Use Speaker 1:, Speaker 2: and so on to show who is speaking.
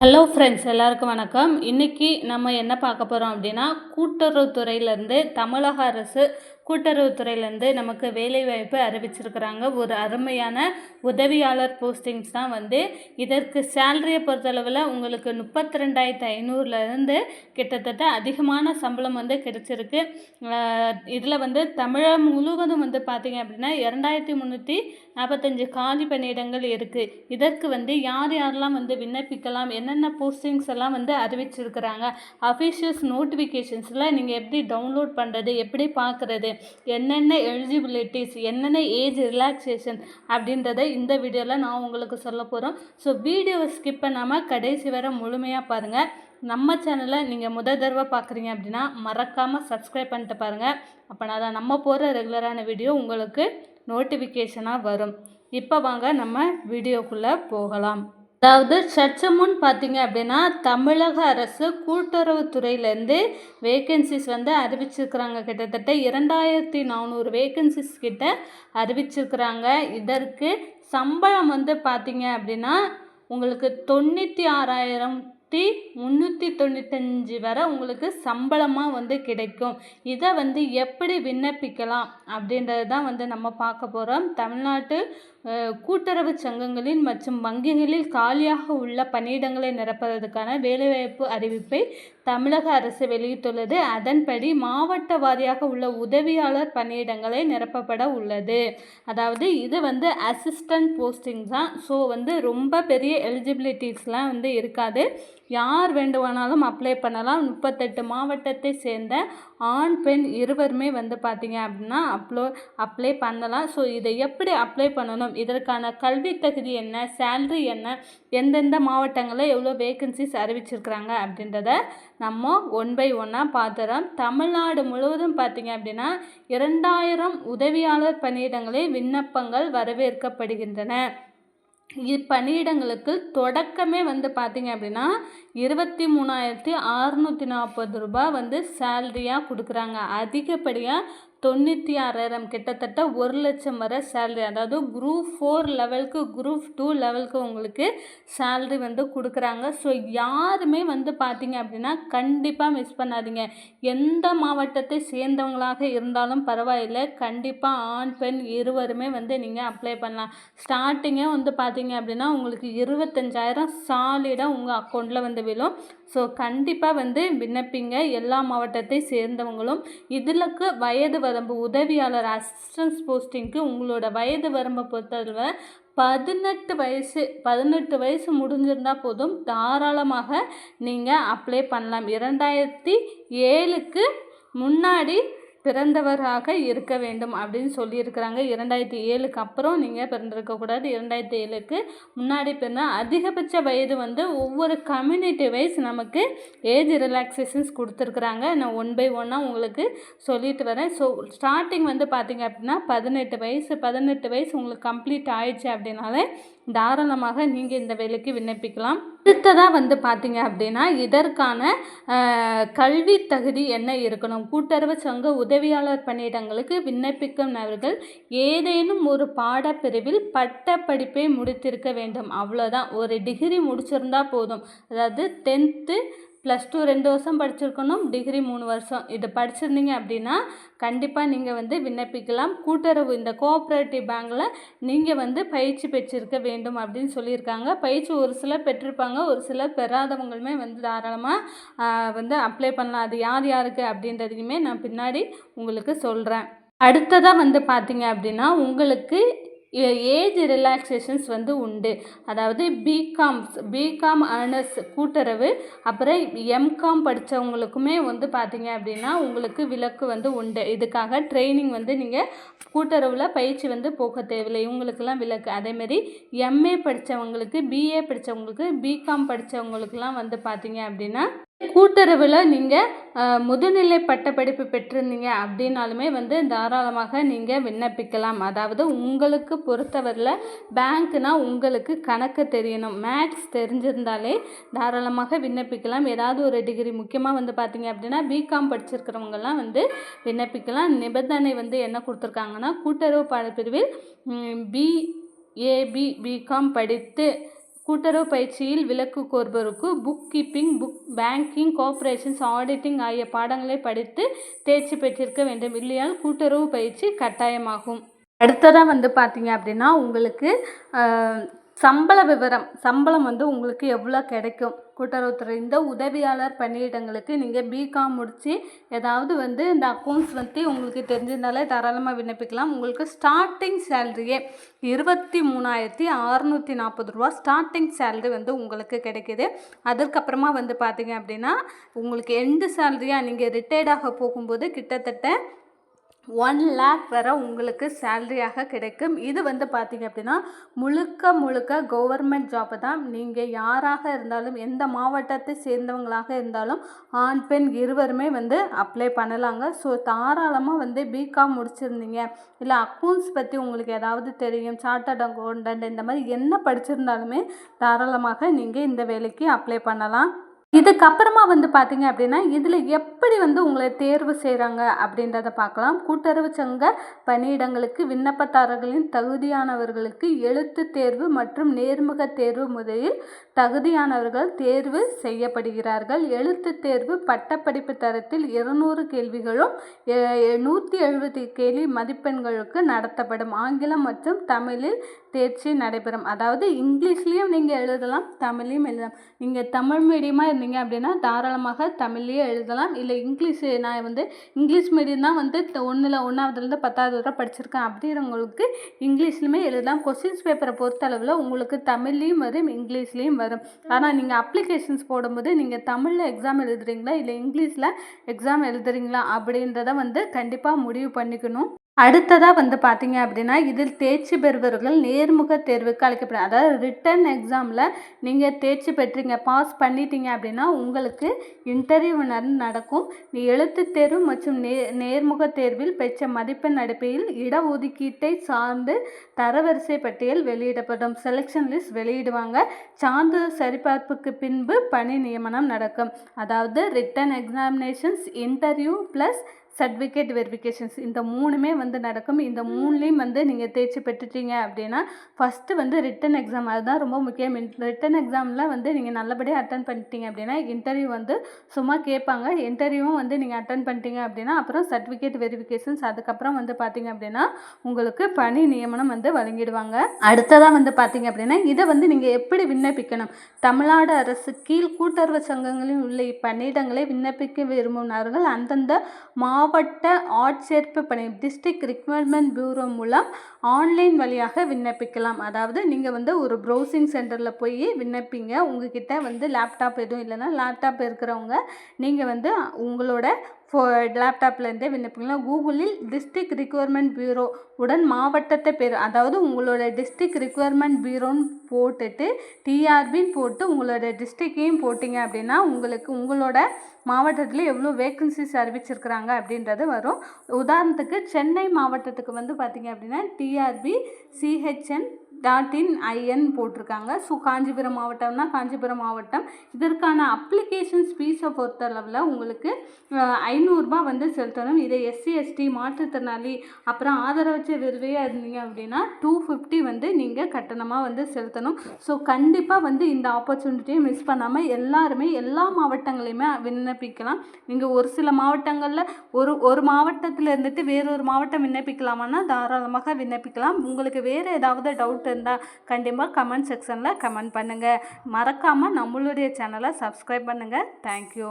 Speaker 1: Hello friends எல்லாருக்கும் வணக்கம். இன்றைக்கி நம்ம என்ன பார்க்க போகிறோம் அப்படின்னா கூட்டுறவுத்துறையிலேருந்து தமிழக அரசு கூட்டுறவுத்துறையிலேருந்து நமக்கு வேலைவாய்ப்பு அறிவிச்சிருக்கிறாங்க. ஒரு அருமையான உதவியாளர் போஸ்டிங்ஸ் தான் வந்து. இதற்கு சேலரியை பொறுத்தளவில் உங்களுக்கு முப்பத்தி ரெண்டாயிரத்து ஐநூறுலேருந்து கிட்டத்தட்ட அதிகமான சம்பளம் வந்து கிடைச்சிருக்கு. இதில் வந்து தமிழகம் முழுவதும் வந்து பார்த்திங்க அப்படின்னா இரண்டாயிரத்தி முந்நூற்றி நாற்பத்தஞ்சு காலி பணியிடங்கள் இருக்குது இதற்கு வந்து யார் யாரெல்லாம் வந்து விண்ணப்பிக்கலாம் என்னென்ன போஸ்டிங்ஸ் எல்லாம் வந்து அறிவிச்சிருக்கிறாங்க அஃபிஷியல்ஸ் நோட்டிஃபிகேஷன்ஸில் நீங்கள் எப்படி டவுன்லோட் பண்ணுறது எப்படி பார்க்குறது என்னென்ன எலிஜிபிலிட்டிஸ் என்னென்ன ஏஜ் ரிலாக்ஸேஷன் அப்படின்றத இந்த வீடியோவில் நான் உங்களுக்கு சொல்ல போகிறோம் ஸோ வீடியோவை ஸ்கிப் பண்ணாமல் கடைசி வரை முழுமையாக பாருங்கள் நம்ம சேனலை நீங்கள் முதல் தடவை பார்க்குறீங்க அப்படின்னா மறக்காமல் சப்ஸ்கிரைப் பண்ணிட்டு பாருங்கள் அப்போனா தான் நம்ம போகிற ரெகுலரான வீடியோ உங்களுக்கு நோட்டிஃபிகேஷனாக வரும். இப்போ வாங்க நம்ம வீடியோக்குள்ளே போகலாம். அதாவது சற்று முன் பார்த்தீங்க அப்படின்னா தமிழக அரசு கூட்டுறவுத்துறையிலேருந்து வேகன்சிஸ் வந்து அறிவிச்சிருக்கிறாங்க. கிட்டத்தட்ட இரண்டாயிரத்தி நானூறு வேகன்சிஸ் கிட்ட அறிவிச்சிருக்கிறாங்க. இதற்கு சம்பளம் வந்து பார்த்தீங்க அப்படின்னா உங்களுக்கு தொண்ணூற்றி ஆறாயிரம் முந்நூற்றி தொண்ணூத்தஞ்சு வரை உங்களுக்கு சம்பளமாக வந்து கிடைக்கும். இதை வந்து எப்படி விண்ணப்பிக்கலாம் அப்படின்றது தான் வந்து நம்ம பார்க்க போகிறோம் தமிழ்நாட்டு கூட்டுறவு சங்கங்களின் மற்றும் வங்கிகளில் காலியாக உள்ள பணியிடங்களை நிரப்புவதற்கான வேலைவாய்ப்பு அறிவிப்பை தமிழக அரசு வெளியிட்டுள்ளது. அதன்படி மாவட்ட வாரியாக உள்ள உதவியாளர் பணியிடங்களை நிரப்பப்பட உள்ளது. அதாவது இது வந்து அசிஸ்டன்ட் போஸ்டிங் தான். ஸோ வந்து ரொம்ப பெரிய எலிஜிபிலிட்டிஸ்லாம் வந்து இருக்காது. யார் வேண்டுமானாலும் அப்ளை பண்ணலாம். முப்பத்தெட்டு மாவட்டத்தை சேர்ந்த ஆண் பெண் இருவருமே வந்து பார்த்திங்க அப்படின்னா அப்ளோ அப்ளை பண்ணலாம். ஸோ இதை எப்படி அப்ளை பண்ணணும்? இதற்கான கல்வி தகுதி என்ன? சேல்ரி என்ன? எந்தெந்த மாவட்டங்களில் எவ்வளோ வேகன்சிஸ் அறிவிச்சிருக்கிறாங்க அப்படின்றத நம்ம ஒன் பை ஒன்னாக பார்த்துறோம் தமிழ்நாடு முழுவதும் பார்த்திங்க அப்படின்னா இரண்டாயிரம் உதவியாளர் பணியிடங்களில் விண்ணப்பங்கள் வரவேற்கப்படுகின்றன. இப்பணியிடங்களுக்கு தொடக்கமே வந்து பார்த்திங்க அப்படின்னா இருபத்தி மூணாயிரத்தி அறுநூற்றி நாற்பது ரூபாய் வந்து சேல்ரியாக கொடுக்குறாங்க. அதிகப்படியாக தொண்ணூற்றி ஆறாயிரம் கிட்டத்தட்ட ஒரு லட்சம் வரை சேல்ரி அதாவது குரூப் ஃபோர் லெவலுக்கு குரூப் டூ லெவலுக்கு உங்களுக்கு சேல்ரி வந்து கொடுக்குறாங்க. ஸோ யாருமே வந்து பார்த்தீங்க அப்படின்னா கண்டிப்பாக மிஸ் பண்ணாதீங்க. எந்த மாவட்டத்தை சேர்ந்தவங்களாக இருந்தாலும் பரவாயில்லை. கண்டிப்பாக ஆண் பெண் இருவருமே வந்து நீங்கள் அப்ளை பண்ணலாம். ஸ்டார்டிங்கே வந்து பார்த்தீங்க அப்படின்னா உங்களுக்கு இருபத்தஞ்சாயிரம் சாலிடாக உங்கள் அக்கௌண்ட்டில் வந்து விழும். ஸோ கண்டிப்பாக வந்து விண்ணப்பிங்க எல்லா மாவட்டத்தை சேர்ந்தவங்களும். இதுலக்கு வயது வரம்பு உதவியாளர் அசிஸ்டன்ஸ் போஸ்டிங்க்கு உங்களோட வயது வரம்பை பொறுத்தவரை பதினெட்டு வயசு பதினெட்டு வயசு முடிஞ்சிருந்தால் போதும். தாராளமாக நீங்கள் அப்ளை பண்ணலாம். இரண்டாயிரத்தி ஏழுக்கு முன்னாடி பிறந்தவராக இருக்க வேண்டும் அப்படின்னு சொல்லியிருக்கிறாங்க. இரண்டாயிரத்தி ஏழுக்கு அப்புறம் நீங்கள் பிறந்திருக்கக்கூடாது. இரண்டாயிரத்தி ஏழுக்கு முன்னாடி பிறந்த அதிகபட்ச வயது வந்து ஒவ்வொரு கம்யூனிட்டி வைஸ் நமக்கு ஏஜ் ரிலாக்ஸேஷன்ஸ் கொடுத்துருக்குறாங்க. நான் ஒன் பை ஒன்னாக உங்களுக்கு சொல்லிட்டு வரேன். ஸோ ஸ்டார்டிங் வந்து பார்த்திங்க அப்படின்னா பதினெட்டு வயசு பதினெட்டு வயசு உங்களுக்கு கம்ப்ளீட் ஆயிடுச்சு அப்படின்னாலே தாராளமாக நீங்கள் இந்த வேலைக்கு விண்ணப்பிக்கலாம். அடுத்ததாக வந்து பார்த்தீங்க அப்படின்னா இதற்கான கல்வி தகுதி என்ன இருக்கணும்? கூட்டுறவு சங்க உதவியாளர் பணியிடங்களுக்கு விண்ணப்பிக்கும் நபர்கள் ஏதேனும் ஒரு பாடப்பிரிவில் பட்ட படிப்பை முடித்திருக்க வேண்டும். அவ்வளோதான் ஒரு டிகிரி முடிச்சிருந்தா போதும். அதாவது டென்த்து ப்ளஸ் டூ ரெண்டு வருஷம் படிச்சிருக்கணும் டிகிரி மூணு வருஷம். இது படிச்சிருந்தீங்க அப்படின்னா கண்டிப்பாக நீங்கள் வந்து விண்ணப்பிக்கலாம். கூட்டுறவு இந்த கோஆப்ரேட்டிவ் பேங்கில் நீங்கள் வந்து பயிற்சி பெற்றிருக்க வேண்டும் அப்படின்னு சொல்லியிருக்காங்க. பயிற்சி ஒரு சிலர் பெற்றிருப்பாங்க ஒரு சிலர் பெறாதவங்களுமே வந்து தாராளமாக வந்து அப்ளை பண்ணலாம். அது யார் யாருக்கு அப்படின்றதையுமே நான் பின்னாடி உங்களுக்கு சொல்கிறேன் அடுத்ததாக வந்து பார்த்தீங்க அப்படின்னா உங்களுக்கு ஏஜ் ரிலாக்ஸேஷன்ஸ் வந்து உண்டு. அதாவது பிகாம்ஸ் பிகாம் ஆனர்ஸ் கூட்டுறவு அப்புறம் எம்காம் படித்தவங்களுக்குமே வந்து பார்த்தீங்க அப்படின்னா உங்களுக்கு விலக்கு வந்து உண்டு. இதுக்காக ட்ரைனிங் வந்து நீங்கள் கூட்டுறவில் பயிற்சி வந்து போக தேவையில்லை. இவங்களுக்கெல்லாம் விலக்கு. அதேமாரி எம்ஏ படித்தவங்களுக்கு பிஏ படித்தவங்களுக்கு பிகாம் படித்தவங்களுக்குலாம் வந்து பார்த்தீங்க அப்படின்னா கூட்டுறவில் நீங்கள் முதுநிலை பட்டப்படிப்பு பெற்றிருந்தீங்க அப்படின்னாலுமே வந்து தாராளமாக நீங்கள் விண்ணப்பிக்கலாம். அதாவது உங்களுக்கு பொறுத்தவரையில் பேங்க்குனால் உங்களுக்கு கணக்கு தெரியணும். மேக்ஸ் தெரிஞ்சிருந்தாலே தாராளமாக விண்ணப்பிக்கலாம். ஏதாவது ஒரு டிகிரி முக்கியமாக வந்து பார்த்தீங்க அப்படின்னா பிகாம் படிச்சிருக்கிறவங்கலாம் வந்து விண்ணப்பிக்கலாம். நிபந்தனை வந்து என்ன கொடுத்துருக்காங்கன்னா கூட்டுறவு பாடப்பிரிவில் பி ஏபி பிகாம் படித்து கூட்டுறவு பயிற்சியில் விலக்கு கோருபவருக்கு book keeping book banking cooperations auditing ஆகிய பாடங்களை படித்து தேர்ச்சி பெற்றிருக்க வேண்டும். இல்லையால் கூட்டுறவு பயிற்சி கட்டாயமாகும். அடுத்ததாக வந்து பார்த்தீங்க அப்படின்னா உங்களுக்கு சம்பள விவரம் சம்பளம் வந்து உங்களுக்கு எவ்வளோ கிடைக்கும்? கூட்டுறவுத்துறை இந்த உதவியாளர் பணியிடங்களுக்கு நீங்கள் பிகாம் முடித்து ஏதாவது வந்து இந்த அக்கௌண்ட்ஸ் பற்றி உங்களுக்கு தெரிஞ்சிருந்தாலே தாராளமாக விண்ணப்பிக்கலாம். உங்களுக்கு ஸ்டார்டிங் சேலரியே இருபத்தி மூணாயிரத்தி அறநூற்றி நாற்பது ரூபா ஸ்டார்டிங் சேலரி வந்து உங்களுக்கு கிடைக்கிது. அதுக்கப்புறமா வந்து பார்த்தீங்க அப்படின்னா உங்களுக்கு எண்டு சேலரியாக நீங்கள் ரிட்டையர்டாக போகும்போது கிட்டத்தட்ட ஒன் லேக் வரை உங்களுக்கு சேல்ரியாக கிடைக்கும். இது வந்து பார்த்தீங்க அப்படின்னா முழுக்க முழுக்க கவர்மெண்ட் ஜாப்பு தான். நீங்கள் யாராக இருந்தாலும் எந்த மாவட்டத்தை சேர்ந்தவங்களாக இருந்தாலும் ஆண் பெண் இருவருமே வந்து அப்ளை பண்ணலாங்க. ஸோ தாராளமாக வந்து பிகாம் முடிச்சிருந்தீங்க. இல்லை அக்கௌண்ட்ஸ் பற்றி உங்களுக்கு ஏதாவது தெரியும் சார்ட்டர்ட் அக்கௌண்டன்ட் இந்த மாதிரி என்ன படிச்சிருந்தாலுமே தாராளமாக நீங்கள் இந்த வேலைக்கு அப்ளை பண்ணலாம். இதுக்கப்புறமா வந்து பார்த்தீங்க அப்படின்னா இதில் எப்படி வந்து உங்களை தேர்வு செய்கிறாங்க அப்படின்றத பார்க்கலாம் கூட்டுறவு சங்க பணியிடங்களுக்கு விண்ணப்பதாரர்களின் தகுதியானவர்களுக்கு எழுத்து தேர்வு மற்றும் நேர்முக தேர்வு முறையில் தகுதியானவர்கள் தேர்வு செய்யப்படுகிறார்கள். எழுத்து தேர்வு பட்டப்படிப்பு தரத்தில் இருநூறு கேள்விகளும் நூற்றி எழுபது கேள்வி மதிப்பெண்களுக்கு நடத்தப்படும். ஆங்கிலம் மற்றும் தமிழில் தேர்ச்சி நடைபெறும். அதாவது இங்கிலீஷ்லேயும் நீங்கள் எழுதலாம் தமிழையும் எழுதலாம். நீங்கள் தமிழ் மீடியமாக இருந்தீங்க அப்படின்னா தாராளமாக தமிழ்லேயே எழுதலாம். இல்லை இங்கிலீஷ் நான் வந்து இங்கிலீஷ் மீடியம் தான் வந்து ஒன்றில் ஒன்றாவதுலேருந்து பத்தாவது வரை படிச்சிருக்கேன். அப்படிங்கிறவங்களுக்கு இங்கிலீஷ்லையுமே எழுதலாம். கொஸ்டின்ஸ் பேப்பரை பொறுத்தளவில் உங்களுக்கு தமிழ்லேயும் வரும் இங்கிலீஷ்லேயும் வரும். ஆனால் நீங்கள் அப்ளிகேஷன்ஸ் போடும்போது நீங்கள் தமிழில் எக்ஸாம் எழுதுறீங்களா? இல்லை இங்கிலீஷில் எக்ஸாம் எழுதுறீங்களா? அப்படின்றத வந்து கண்டிப்பாக முடிவு பண்ணிக்கணும். அடுத்ததாக வந்து பார்த்தீங்க அப்படின்னா இதில் தேர்ச்சி பெறுபவர்கள் நேர்முக தேர்வுக்கு அழைக்கப்படும். அதாவது ரிட்டன் எக்ஸாமில் நீங்கள் தேர்ச்சி பெற்றீங்க பாஸ் பண்ணிட்டீங்க அப்படின்னா உங்களுக்கு இன்டர்வியூ நடக்கும். நீ எழுத்து தேர்வு மற்றும் நே நேர்முக தேர்வில் பெற்ற மதிப்பெண் அடிப்படையில் இடஒதுக்கீட்டை சார்ந்து தரவரிசை பட்டியல் வெளியிடப்படும். செலெக்ஷன் லிஸ்ட் வெளியிடுவாங்க. சான்று சரிபார்ப்புக்கு பின்பு பணி நியமனம் நடக்கும். அதாவது written examinations interview plus certificate verifications இந்த மூணுமே வந்து நடக்கும். இந்த மூணுலேயும் வந்து நீங்கள் தேர்ச்சி பெற்றுட்டீங்க அப்படின்னா ஃபஸ்ட்டு வந்து ரிட்டன் எக்ஸாம் அதுதான் ரொம்ப முக்கியம். ரிட்டன் எக்ஸாமில் வந்து நீங்கள் நல்லபடியாக அட்டன் பண்ணிட்டீங்க அப்படின்னா இன்டர்வியூ வந்து சும்மா கேட்பாங்க. இன்டர்வியூவும் வந்து நீங்கள் அட்டன் பண்ணிட்டீங்க அப்படின்னா அப்புறம் சர்டிஃபிகேட் வெரிஃபிகேஷன்ஸ் அதுக்கப்புறம் வந்து பார்த்தீங்க அப்படின்னா உங்களுக்கு பணி நியமனம் வந்து வழங்கிடுவாங்க. அடுத்ததாக வந்து பார்த்தீங்க அப்படின்னா இதை வந்து நீங்கள் எப்படி விண்ணப்பிக்கணும்? தமிழ்நாடு அரசு கீழ் கூட்டுறவு சங்கங்களில் உள்ள இப்பணியிடங்களை விண்ணப்பிக்க விரும்பினார்கள் அந்தந்த மாவட்ட மாவட்ட ஆட்சேர்ப்பு பணி டிஸ்ட்ரிக்ட் ரிக்ரூட்மெண்ட் பியூரோ மூலம் ஆன்லைன் வழியாக விண்ணப்பிக்கலாம். அதாவது நீங்கள் வந்து ஒரு ப்ரௌசிங் சென்டரில் போய் விண்ணப்பிங்க. உங்ககிட்ட வந்து லேப்டாப் எதுவும் இல்லைன்னா லேப்டாப் இருக்கிறவங்க நீங்கள் வந்து உங்களோட லேப்டாப்லேருந்தே விண்ணப்பிக்கலாம் கூகுளில் டிஸ்ட்ரிக் ரிக்வயர்மெண்ட் பியூரோ உடன் மாவட்டத்தை பேர் அதாவது உங்களோட டிஸ்ட்ரிக் ரிக்வயர்மெண்ட் பியூரோன்னு போட்டுட்டு டிஆர்பின்னு போட்டு உங்களோட டிஸ்ட்ரிக்கையும் போட்டிங்க அப்படின்னா உங்களுக்கு உங்களோட மாவட்டத்தில் எவ்வளோ வேக்கன்சிஸ் அறிவிச்சிருக்கிறாங்க அப்படின்றது வரும். உதாரணத்துக்கு சென்னை மாவட்டத்துக்கு வந்து பார்த்திங்க அப்படின்னா DRB CHN dot in IN போட்டிருக்காங்க. ஸோ காஞ்சிபுரம் மாவட்டம்னா காஞ்சிபுரம் மாவட்டம். இதற்கான அப்ளிகேஷன்ஸ் ஃபீஸை பொறுத்தளவில் உங்களுக்கு ஐநூறுரூபா வந்து செலுத்தணும். இதை எஸ்சி எஸ்டி மாற்றுத்திறனாளி அப்புறம் ஆதரவற்ற விதவையாக இருந்தீங்க அப்படின்னா டூ ஃபிஃப்டி வந்து நீங்கள் கட்டணமாக வந்து செலுத்தணும். ஸோ கண்டிப்பாக வந்து இந்த ஆப்பர்ச்சுனிட்டியை மிஸ் பண்ணாமல் எல்லாருமே எல்லா மாவட்டங்களையுமே விண்ணப்பிக்கலாம். நீங்கள் ஒரு சில மாவட்டங்களில் ஒரு ஒரு மாவட்டத்தில் இருந்துட்டு வேறொரு மாவட்டம் விண்ணப்பிக்கலாமான்னா தாராளமாக விண்ணப்பிக்கலாம். உங்களுக்கு வேறு ஏதாவது டவுட் டவுட் இருந்தால் கண்டிப்பாக கமெண்ட் செக்ஷனில் கமெண்ட் பண்ணுங்கள் மறக்காமல் நம்மளுடைய சேனலை சப்ஸ்கிரைப் பண்ணுங்கள் தேங்க்யூ